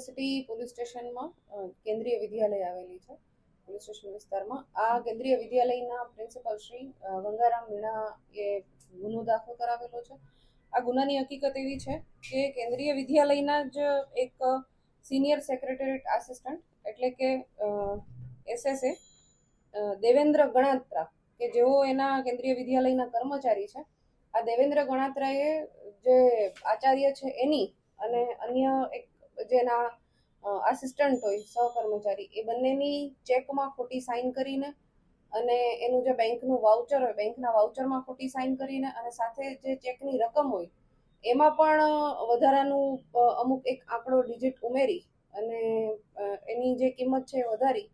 University police સ્ટેશનમાં કેન્દ્રીય વિદ્યાલય આવેલી છે. પોલીસ સ્ટેશન વિસ્તારમાં. આ કેન્દ્રીય વિદ્યાલયના પ્રિન્સિપાલ શ્રી ગંગારામ મીણા એ ગુનો દાખલ કરાવેલો છે. આ ગુનાની હકીકત એવી છે કે કેન્દ્રીય વિદ્યાલયના જ એક સિનિયર સેક્રેટરીટ આસિસ્ટન્ટ એટલે કે એસએસએ દેવેન્દ્ર ગણાત્રા, કે જેઓ એના કેન્દ્રીય વિદ્યાલયના કર્મચારી છે. આ દેવેન્દ્ર ગણાત્રાએ જે આચાર્ય છે એની અને અન્ય એક જેના આસિસ્ટન્ટ હોય, સહકર્મચારી, એ બંનેની ચેકમાં ખોટી સાઇન કરીને અને એનું જે બેંકનું વાઉચર હોય બેંકના વાઉચરમાં ખોટી સાઇન કરીને અને સાથે જે ચેકની રકમ હોય, એમાં પણ વધારાનું અમુક એક આંકડો ડિજિટ ઉમેરી અને એની જે કિંમત છે એ વધારી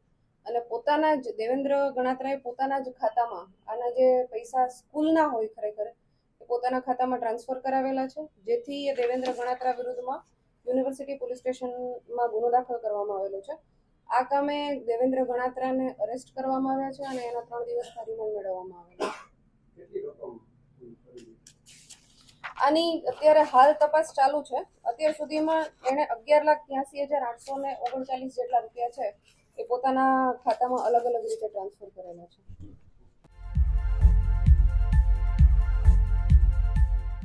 અને પોતાના જ, દેવેન્દ્ર ગણાત્રાએ પોતાના જ ખાતામાં આના જે પૈસા સ્કૂલના હોય ખરેખર, એ પોતાના ખાતામાં ટ્રાન્સફર કરાવેલા છે, જેથી એ દેવેન્દ્ર ગણાત્રા વિરુદ્ધમાં યુનિવર્સિટી પોલીસ સ્ટેશનમાં ગુનો દાખલ કરવામાં આવેલો છે. આ કામે દેવેન્દ્ર ગણાત્રાને અરેસ્ટ કરવામાં આવ્યા છે અને એના ત્રણ દિવસના રિમાન્ડ મેળવવામાં આવેલો છે? આની અત્યારે હાલ તપાસ ચાલુ છે. અત્યાર સુધીમાં એણે અગિયાર લાખ ત્યાસી હજાર આઠસો ને ઓગણચાલીસ જેટલા રૂપિયા છે એ પોતાના ખાતામાં અલગ અલગ રીતે ટ્રાન્સફર કરેલા છે.